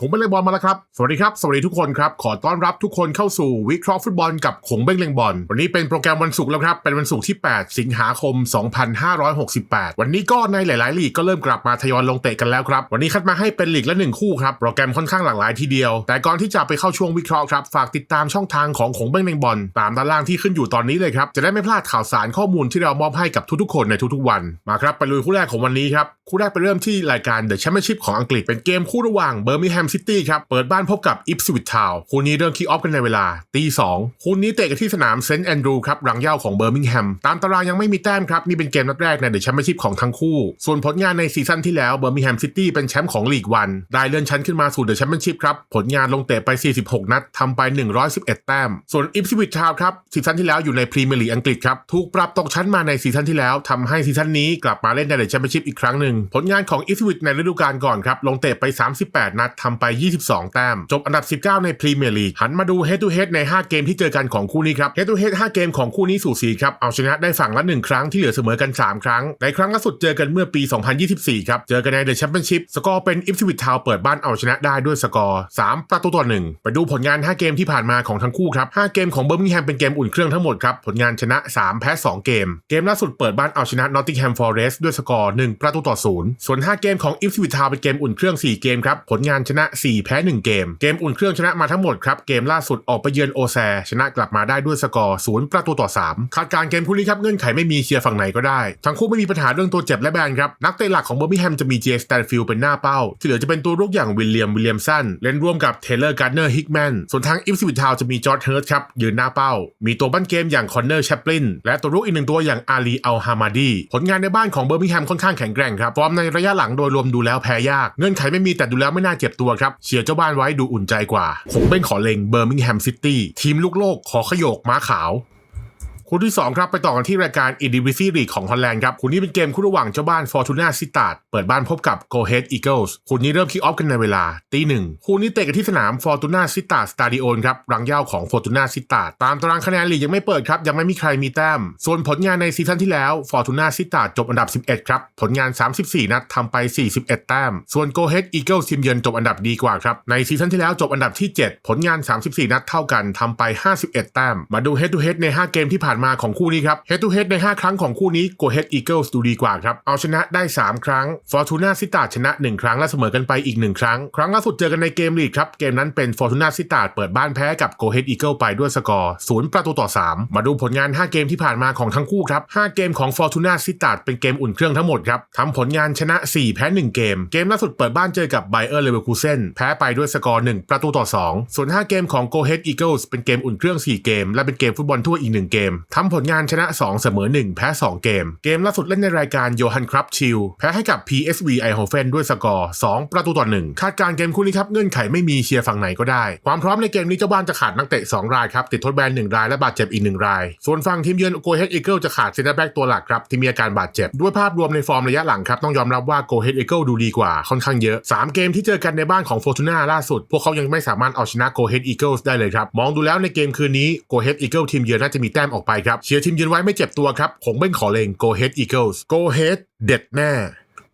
ผมเป็นเลงบอลมาแล้วครับ สวัสดีครับ สวัสดีทุกคนครับ ขอต้อนรับทุกคนเข้าสู่วิเคราะห์ฟุตบอลกับขงเบ้งเลงบอล วันนี้เป็นโปรแกรมวันศุกร์แล้วครับ เป็นวันศุกร์ที่ 8 สิงหาคม 2568 วันนี้ก็ในหลาย ๆ ลีกก็เริ่มกลับมาทยอยลงเตะกันแล้วครับ วันนี้คัดมาให้เป็นลีกละหนึ่งคู่ครับ โปรแกรมค่อนข้างหลากหลายทีเดียว แต่ก่อนที่จะไปเข้าช่วงวิเคราะห์ครับ ฝากติดตามช่องทางของขงเบ้งเลงบอลตามด้านล่างที่ขึ้นอยู่ตอนนี้เลยครับ จะได้ไม่พลาดข่าวสารข้อมูลที่เรามอบให้กับทุก ๆ คนในทุก ๆ วัน มาครับไปลุยคู่แรกของวันนี้ครับ คู่แรกไปเริ่มที่รายการ The Championship ของอังกฤษเป็นเกมคู่ระหว่างเบอร์มิแฮมซิตี้ครับ เปิดบ้านพบกับอิปสวิ t ทาวคู่นี้เริ่มคิกออฟกันในเวลาตีสองคู่นี้เตะกันที่สนามเซนต์แอนดรูครับรังเย้าของเบอร์มิงแฮม ตามตารางยังไม่มีแต้มครับ นี่เป็นเกมนัดแรกใน The Championship ของทั้งคู่ ส่วนผลงานในซีซั่นที่แล้วเบอร์มิงแฮมซิตี้เป็นแชมป์ของลีกวัน ได้เลื่อนชั้นขึ้นมาสู่ The Championship ครับ ผลงานลงเตะไป 46 นัดทำไป 111 แต้ม ส่วนอิปสวิ t ทาวครับซีซั่นที่แล้วอยู่ในพรีเมียร์ลีกอังกฤษครับถูกปรับตกชั้นมาในซีซั่นที่แล้วทำให้ซีซั่นนี้กลับมาเล่นใน The Championship อีกครั้งหนึ่งผลงานของอิปสวิ t ในฤดูกาลก่อนครับลงเตะไป 38 นัดทำไป 22 แต้ม จบอันดับ 19 ในพรีเมียร์ลีก หันมาดู head to head ใน 5 เกมที่เจอกันของคู่นี้ครับ head to head 5เกมของคู่นี้สูสีครับ เอาชนะได้ฝั่งละ 1 ครั้งที่เหลือเสมอกัน 3 ครั้ง ในครั้งล่าสุดเจอกันเมื่อปี 2024 ครับ เจอกันใน The Championship สกอร์เป็นอิฟสวิตทาวเปิดบ้านเอาชนะได้ด้วยสกอร์ 3 ประตูต่อ 1 ไปดูผลงาน 5 เกมที่ผ่านมาของทั้งคู่ครับ 5 เกมของเบอร์มิงแฮมเป็นเกมอุ่นเครื่องทั้งหมดครับ ผลงานชนะ 3 แพ้ 2 เกม เกมล่าสุดเปิดบ้านเอาชนะ Nottingham Forest ด้วยสกอร์1ประตูต่อ0ส่วน 5 เกมของอิฟสวิตทาวเป็นเกมอุ่นเครื่อง 4 เกมครับ ผลงานชนะ4 แพ้ 1 เกม เกมอุ่นเครื่องชนะมาทั้งหมดครับ เกมล่าสุดออกไปเยือนโอแซ ชนะกลับมาได้ด้วยสกอร์0ประตูต่อ 3 คาดการ์เกมคู่นี้ครับเงื่อนไขไม่มีเชียร์ฝั่งไหนก็ได้ ทั้งคู่ไม่มีปัญหาเรื่องตัวเจ็บและแบนครับ นักเตะหลักของเบอร์มิแฮมจะมีเจสแตนฟิลเป็นหน้าเป้า ที่เหลือจะเป็นตัวรุกอย่างวิลเลียมวิลเลียมสันเล่นร่วมกับเทเลอร์การ์เนอร์ฮิกแมนส่วนทางอิฟสวิทาวจะมีจอร์ดเฮิร์ตครับยืนหน้าเป้า มีตัวบ้านเกมอย่างคอนเนอร์แชปลินและตัวรุกอีกหนึ่งตัวอย่างอาลีอัลฮามาดีผลงานในบ้านของเบอร์มิแฮมค่อนข้างแข็งแกร่งครับฟอร์มในระยะหลังโดยรวมดูแล้วแพ้ยากเงื่อนไขไม่มีแต่ดูแล้วไม่น่าเจ็บตัวครับเชียร์เจ้าบ้านไว้ดูอุ่นใจกว่า ผมเป็นขอเลงเบอร์มิงแฮมซิตี้ทีมลูกโลกขอขยกม้าขาว คู่ที่ 2 ครับไปต่อกันที่รายการอีดิวิซีลีกของฮอลแลนด์ครับคู่นี้เป็นเกมคู่ระหว่างเจ้าบ้านฟอร์ตูน่าซิตาดเปิดบ้านพบกับโกเฮดอีเกิลส์คู่นี้เริ่มคิกออฟกันในเวลาตีหนึ่งคู่นี้เตะกันที่สนามฟอร์ตูน่าซิตาดสตาดิโอนครับรังเย้าของฟอร์ตูน่าซิตาดตามตารางคะแนนลีกยังไม่เปิดครับยังไม่มีใครมีแต้ม ส่วนผลงานในซีซั่นที่แล้วฟอร์ตูน่าซิตาดจบอันดับ 11 ครับผลงาน 34 นัดทำไป 41 แต้ม ส่วนโกเฮดอีเกิลทีมเยือนจบอันดับดีกว่าครับในซีซั่นที่แล้วจบอันดับที่ 7 ผลงาน 34 นัดเท่ากันทำไป 51 แต้ม มาดู head to head ใน 5 เกมที่ผ่านานมาของคู่นี้ครับ head to head ใน 5 ครั้งของคู่นี้ Go Head Eagles ดูดีกว่าครับ เอาชนะได้ 3 ครั้ง Fortuna s i t a ชนะ 1 ครั้งและเสมอกันไปอีก 1 ครั้ง ครั้งล่าสุดเจอกันในเกมลีกครับ เกมนั้นเป็น Fortuna s i t a เปิดบ้านแพ้กับ Go Head Eagle ไปด้วยสกอร์ 0 ประตูต่อ 3 มาดูผลงาน 5 เกมที่ผ่านมาของทั้งคู่ครับ 5 เกมของ Fortuna s i t a เป็นเกมอุ่นเครื่องทั้งหมดครับทำผลงานชนะ 4 แพ้ 1 เกม เกมล่าสุดเปิดบ้านเจอกับ Bayer Leverkusen แพ้ไปด้วยสกอร์ 1 ประตูต่อ 2 ส่วน 5 เกมของ Go Head Eagles เป็นเกมอุ่นเครื่อง 4 เกม และเป็นเกมฟุตบอลทั่วอีก 1 เกมทำผลงานชนะ 2 เสมอ 1 แพ้ 2 เกม เกมล่าสุดเล่นในรายการโยฮันครับชิลแพ้ให้กับ PSV ไอโฮเฟนด้วยสกอร์ 2 ประตูต่อ 1 คาดการ์เกมคู่นี้ครับเงื่อนไขไม่มีเชียร์ฝั่งไหนก็ได้ ความพร้อมในเกมนี้เจ้าบ้านจะขาดนักเตะ 2 รายครับ ติดทดแบน 1 รายและบาดเจ็บอีก 1 ราย ส่วนฝั่งทีมเยือนโกเฮดอีเกิลจะขาดเซนเตอร์แบ็กตัวหลักครับที่มีอาการบาดเจ็บด้วยภาพรวมในฟอร์มระยะหลังครับต้องยอมรับว่าโกเฮดอีเกิลดูดีกว่าค่อนข้างเยอะสามเกมที่เจอกันในบ้านของฟอร์ตูน่าล่าสุด พวกเขายังไม่สามารถเอาชนะโกเฮดอีเกิลได้เลยครับมองดูแล้วในเกมคืนนี้โกเฮดอีเกิลทีมเยือนน่าจะมีแต้มออกไปครับเชียร์ทีมยืนไว้ไม่เจ็บตัวครับผงเบ้งขอเลง Go Ahead Eagles Go Ahead เด็ดแน่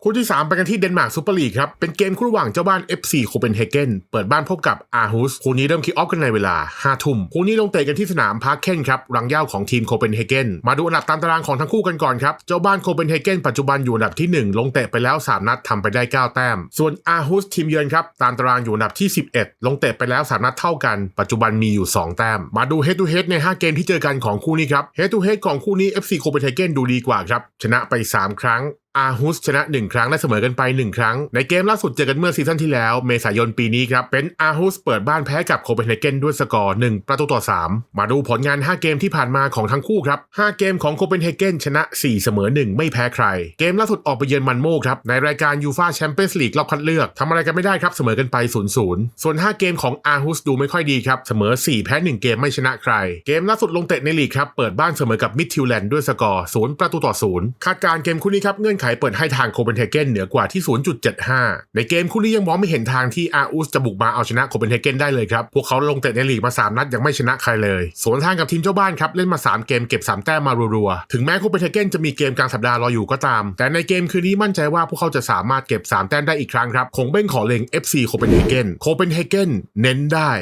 คู่ที่ 3 ไปกันที่เดนมาร์กซูเปอร์ลีกครับ เป็นเกมคู่ระหว่างเจ้าบ้าน FC โคเปนเฮเกนเปิดบ้านพบกับอาร์ฮุสคู่นี้เริ่มคิกออฟกันในเวลา 5 ทุ่มคู่นี้ลงเตะกันที่สนามพาร์คเคนครับรังเหย้าของทีมโคเปนเฮเกนมาดูอันดับตามตารางของทั้งคู่กันก่อนครับ เจ้าบ้านโคเปนเฮเกนปัจจุบันอยู่อันดับที่ 1 ลงเตะไปแล้ว 3 นัดทำไปได้ 9 แต้ม ส่วนอาร์ฮุสทีมเยือนครับตามตารางอยู่อันดับที่ 11 ลงเตะไปแล้ว 3 นัดเท่ากัน ปัจจุบันมีอยู่ 2 แต้ม มาดู head to head ใน 5 เกมที่เจอกันของคู่นี้ครับ head to head ของคู่นี้ FC โคเปนเฮเกนดูดีกว่าครับชนะไป 3 ครั้ง อาฮุสชนะ 1 ครั้งและเสมอกันไป 1 ครั้ง ในเกมล่าสุดเจอกันเมื่อซีซั่นที่แล้ว เมษายนปีนี้ครับ เป็นอาฮุสเปิดบ้านแพ้กับโคเปนเฮเกนด้วยสกอร์ 1 ประตูต่อ 3 มาดูผลงาน 5 เกมที่ผ่านมาของทั้งคู่ครับ 5 เกมของโคเปนเฮเกนชนะ 4 เสมอ 1 ไม่แพ้ใคร เกมล่าสุดออกไปเยือนมันโมครับ ในรายการยูฟาแชมเปี้ยนส์ลีกรอบคัดเลือกทำอะไรกันไม่ได้ครับเสมอกันไป 0-0 ส่วน 5 เกมของอาฮุสดูไม่ค่อยดีครับเสมอ 4 แพ้ 1 เกมไม่ชนะใคร เกมล่าสุดลงเตะในลีกครับเปิดบ้านเสมอกับมิดทิวแลนด์ด้วยสกอร์0ประตูต่อ0คาดการเกมคู่นี้ครับเงื่อนไขไขเปิดให้ทางโคเปนเฮเกนเหนือกว่าที่ 0.75 ในเกมคู่นี้ยังมองไม่เห็นทางที่อาอุสจะบุกมาเอาชนะโคเปนเฮเกนได้เลยครับ พวกเขาลงเตะในลีกมา 3 นัดยังไม่ชนะใครเลย สวนทางกับทีมเจ้าบ้านครับ เล่นมา 3 เกมเก็บ 3 แต้มมารัวๆ ถึงแม้โคเปนเฮเกนจะมีเกมกลางสัปดาห์รออยู่ก็ตาม แต่ในเกมคืนนี้มั่นใจว่าพวกเขาจะสามารถเก็บ 3 แต้มได้อีกครั้งครับคงเบ้งขอเล็ง FC โคเปนเฮเกนโคเปนเฮเกนเน้นได้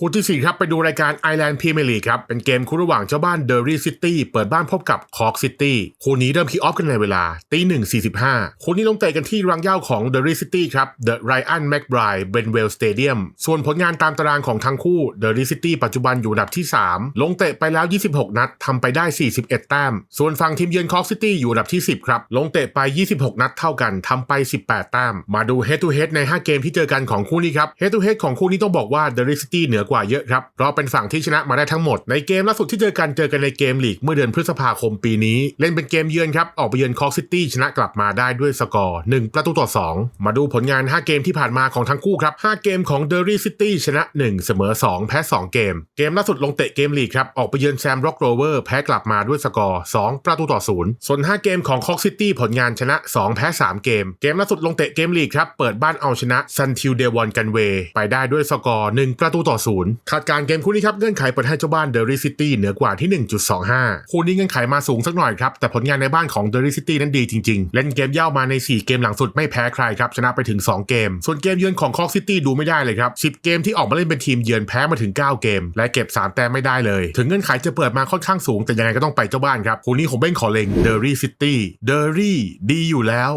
คู่ที่ 4 ครับไปดูรายการ Island Premier League ครับ เป็นเกมคู่ระหว่างเจ้าบ้านเดอรี่ซิตี้เปิดบ้านพบกับคอร์กซิตี้คู่นี้เริ่มคิออฟกันในเวลาตีหนึ่งสี่สิบห้าคู่นี้ลงเตะกันที่รังเหย้าของเดอรี่ซิตี้ครับเดอะไรอันแม็กไบรเบนเวลสเตเดียมส่วนผลงานตามตารางของทั้งคู่เดอรี่ซิตี้ปัจจุบันอยู่อันดับที่ 3 ลงเตะไปแล้ว 26 นัดทำไปได้ 41 แต้ม ส่วนฝั่งทีมเยือนคอร์กซิตี้อยู่อันดับที่ 10 ครับ ลงเตะไป 26 นัดเท่ากันทำไป 18 แต้ม มาดู head to head ใน 5 เกมที่เจอกันของคู่นี้ครับ head to head ของคู่นี้ต้องบอกว่าเดอรี่ซิตี้เหนือกว่าเยอะครับเพราะเป็นฝั่งที่ชนะมาได้ทั้งหมดในเกมล่าสุดที่เจอกันเจอกันในเกมลีกเมื่อเดือนพฤษภาคมปีนี้ เล่นเป็นเกมเยือนครับออกไปเยือนคอร์ซิตี้ชนะกลับมาได้ด้วยสกอร์1ประตูต่อ 2 มาดูผลงาน 5 เกมที่ผ่านมาของทั้งคู่ครับ5เกมของเดอรี่ซิตี้ชนะ 1 เสมอ 2 แพ้ 2 เกม เกมล่าสุดลงเตะเกมลีกครับออกไปเยือนแซมร็อกโรเวอร์แพ้กลับมาด้วยสกอร์ 2 ประตูต่อ 0 ส่วน 5 เกมของคอกซิตี้ผลงานชนะ 2 แพ้ 3 เกม เกมล่าสุดลงเตะเกมลีกครับเปิดบ้านเอาชนะซันทิวเดวอนกันเวไปได้ด้วยสกอร์1ประตูต่อ0คาดการเกมคู่นี้ครับเงื่อนไขเปิดให้เจ้าบ้านเดอรี่ซิตี้เหนือกว่าที่ 1.25 คู่นี้เงื่อนไขมาสูงสักหน่อยครับ แต่ผลงานในบ้านของเดอรี่ซิตี้นั้นดีจริงๆ เล่นเกมเย่ามาใน 4 เกมหลังสุดไม่แพ้ใครครับ ชนะไปถึง 2 เกม ส่วนเกมเยือนของคอกซิตี้ดูไม่ได้เลยครับ 10 เกมที่ออกมาเล่นเป็นทีมเยือนแพ้มาถึง 9 เกม และเก็บ 3 แต้มไม่ได้เลย ถึงเงื่อนไขจะเปิดมาค่อนข้างสูงแต่ยังไงก็ต้องไปเจ้าบ้านครับคู่นี้ผมเบ้งขอเลงเดอรี่ซิตี้เดอรี่ดีอยู่แล้ว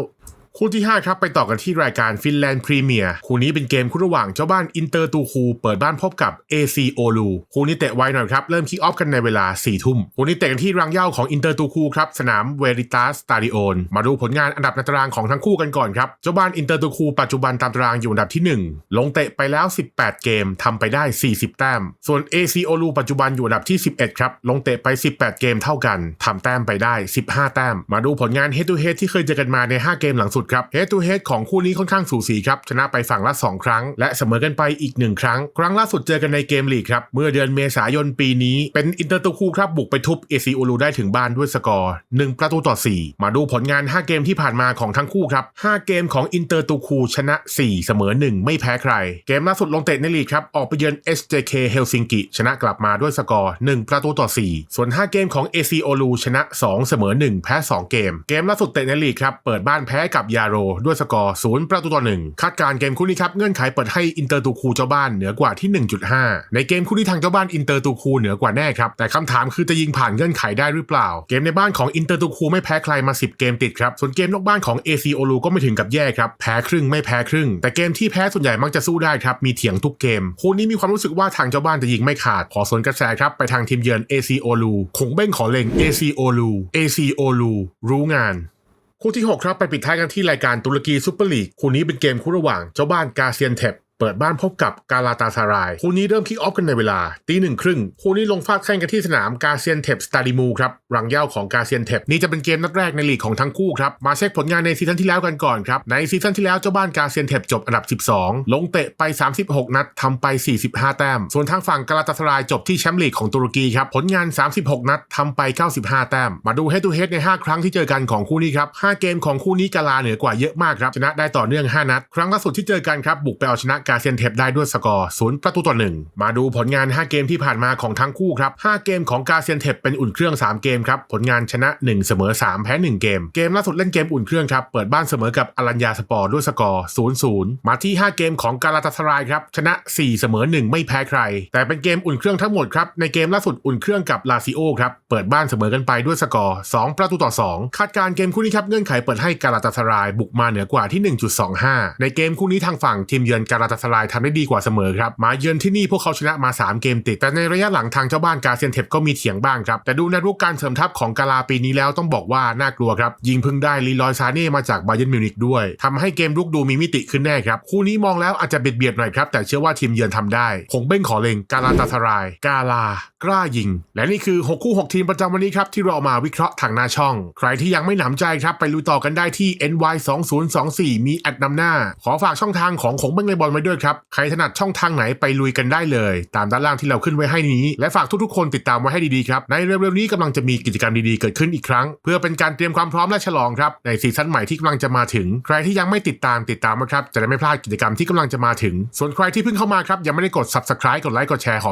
คู่ที่ 5 ครับ ไปต่อกันที่รายการฟินแลนด์พรีเมียร์คู่นี้เป็นเกมคู่ระหว่างเจ้าบ้านอินเตอร์ตูคู เปิดบ้านพบกับ AC โอลูคู่นี้เตะไวหน่อยครับ เริ่มคิกออฟกันในเวลา4ทุ่มคู่นี้เตะกันที่รังเย้าของอินเตอร์ตูคูครับสนามเวริตัสตาดิโอนมาดูผลงานอันดับในตารางของทั้งคู่กันก่อนครับเจ้าบ้านอินเตอร์ตูคูปัจจุบันตามตารางอยู่อันดับที่ 1 ลงเตะไปแล้ว 18 เกมทำไปได้ 40 แต้ม ส่วน AC โอลูปัจจุบันอยู่อันดับที่ 11 ครับลงเตะไป 18 เกมเท่ากันทำแต้มไปได้ 15 แต้ม มาดูผลงาน head to head ที่เคยเจอกันมาใน 5 เกมหลังสุดครับ head to head ของคู่นี้ค่อนข้างสูสีครับ ชนะไปฝั่งละ 2 ครั้ง และเสมอกันไปอีก 1 ครั้ง ครั้งล่าสุดเจอกันในเกมลีกครับ เมื่อเดือนเมษายนปีนี้ เป็นอินเตอร์ตูคูครับ บุกไปทุบเอซีโอลูได้ถึงบ้านด้วยสกอร์ 1 ประตูต่อ 4 มาดูผลงาน 5 เกมที่ผ่านมาของทั้งคู่ครับ 5 เกมของอินเตอร์ตูคูชนะ 4 เสมอ 1 ไม่แพ้ใคร เกมล่าสุดลงเตะในลีกครับ ออกไปเยือน SJK เฮลซิงกิชนะกลับมาด้วยสกอร์ 1 ประตูต่อ 4 ส่วน 5 เกมของ AC โอลูชนะ 2 เสมอ 1 แพ้ 2 เกม เกมล่าสุดเตะในลีกครับ เปิดบ้านแพ้กับยาโรด้วยสกอร์0ประตูต่อ1คาดการเกมคู่นี้ครับเงื่อนไขเปิดให้อินเตอร์ตูคูเจ้าบ้านเหนือกว่าที่ 1.5 ในเกมคู่นี้ทางเจ้าบ้านอินเตอร์ตูคูเหนือกว่าแน่ครับแต่คำถามคือจะยิงผ่านเงื่อนไขได้หรือเปล่า เกมในบ้านของอินเตอร์ตูคูไม่แพ้ใครมา 10 เกมติดครับส่วนเกมนอกบ้านของ AC โอลูก็ไม่ถึงกับแย่ครับแพ้ครึ่งไม่แพ้ครึ่ง แต่เกมที่แพ้ส่วนใหญ่มักจะสู้ได้ครับมีเถียงทุกเกมคู่นี้มีความรู้สึกว่าทางเจ้าบ้านจะยิงไม่ขาดขอสวนกระแสครับไปทางทีมเยือน AC โอลูคงเบ้งขอเล็ง AC โอลู AC โอลูรู้งาน คู่ที่ 6 ครับไปปิดท้ายกันที่รายการตุรกีซุปเปอร์ลีกคู่นี้เป็นเกมคู่ระหว่างเจ้าบ้านกาเซียนเทป เปิดบ้านพบกับกาลาตาซาราย คู่นี้เริ่มคิกออฟกันในเวลาตีหนึ่งครึ่ง คู่นี้ลงฟาดแข่งกันที่สนามกาเซียนเทปสตาดิมูครับ รังเย้าของกาเซียนเทปนี่จะเป็นเกมนัดแรกในลีกของทั้งคู่ครับ มาเช็คผลงานในซีซั่นที่แล้วกันก่อนครับ ในซีซั่นที่แล้วเจ้าบ้านกาเซียนเทปจบอันดับ 12 ลงเตะไป 36 นัดทำไป 45 แต้ม ส่วนทางฝั่งกาลาตาซารายจบที่แชมป์ลีกของตุรกีครับ ผลงาน 36 นัดทำไป 95 แต้ม มาดูเฮดทูเฮดใน 5 ครั้งที่เจอกันของคู่นี้ครับ5เกมของคู่นี้กาลาเหนือกว่าเยอะมากครับชนะได้ต่อเนื่อง 5 นัด ครั้งล่าสุดที่เจอกันครับบุกไปเอาชนะกาเซียนเทปได้ด้วยสกอร์ศูนย์ประตูต่อหนึ่งมาดูผลงาน 5 เกมที่ผ่านมาของทั้งคู่ครับ 5 เกมของกาเซียนเทปเป็นอุ่นเครื่อง 3 เกมครับ ผลงานชนะ 1 เสมอ 3 แพ้ 1 เกม เกมล่าสุดเล่นเกมอุ่นเครื่องครับ เปิดบ้านเสมอกับอรัญญาสปอร์ด้วยสกอร์0 0มาที่ 5 เกมของกาลาตาสรายครับ ชนะ 4 เสมอ 1 ไม่แพ้ใคร แต่เป็นเกมอุ่นเครื่องทั้งหมดครับ ในเกมล่าสุดอุ่นเครื่องกับลาซิโอครับ เปิดบ้านเสมอกันไปด้วยสกอร์ 2 ประตูต่อ 2 คาดการ์เกมคู่นี้ครับ เงื่อนไขเปิดให้กาลาตาสรายบุกมาเหนือกว่าที่ 1.25 ในเกมคู่นี้ทางฝั่งทีมเยือนกาลาตาสรายทำได้ดีกว่าเสมอครับมาเยือนที่นี่พวกเขาชนะมา 3 เกมติด แต่ในระยะหลังทางเจ้าบ้านกาเซียนเทปก็มีเถียงบ้างครับ แต่ดูในรูปการเสริมทัพของกาลาปีนี้แล้วต้องบอกว่าน่ากลัวครับยิงพึ่งได้ลีลอยซาเน่มาจากบาเยนมิวนิกด้วยทำให้เกมลุกดูมีมิติขึ้นแน่ครับคู่นี้มองแล้วอาจจะเบียดเบียดหน่อยครับแต่เชื่อว่าทีมเยือนทำได้คงเบ้งขอเลงกาลาตาสราย กาลากล้ายิง และนี่คือ 6 คู่ 6 ทีมประจำวันนี้ครับ ที่เรามาวิเคราะห์ทางหน้าช่อง ใครที่ยังไม่หนำใจครับ ไปลุยต่อกันได้ที่ NY 2024มีแอดนำหน้า ขอฝากช่องทางของของเบ้งเลยบอลไว้ด้วยด้วยครับ ใครถนัดช่องทางไหนไปลุยกันได้เลย ตามด้านล่างที่เราขึ้นไว้ให้นี้ และฝากทุกๆคนติดตามไว้ให้ดีๆครับ ในเร็วๆนี้กำลังจะมีกิจกรรมดีๆเกิดขึ้นอีกครั้ง เพื่อเป็นการเตรียมความพร้อมและฉลองครับในซีซั่นใหม่ที่กำลังจะมาถึง ใครที่ยังไม่ติดตามติดตามนะครับจะได้ไม่พลาดกิจกรรมที่กำลังจะมาถึง ส่วนใครที่เพิ่งเข้ามาครับยังไม่ได้กด subscribe กดไลค์กดแชร์ขอ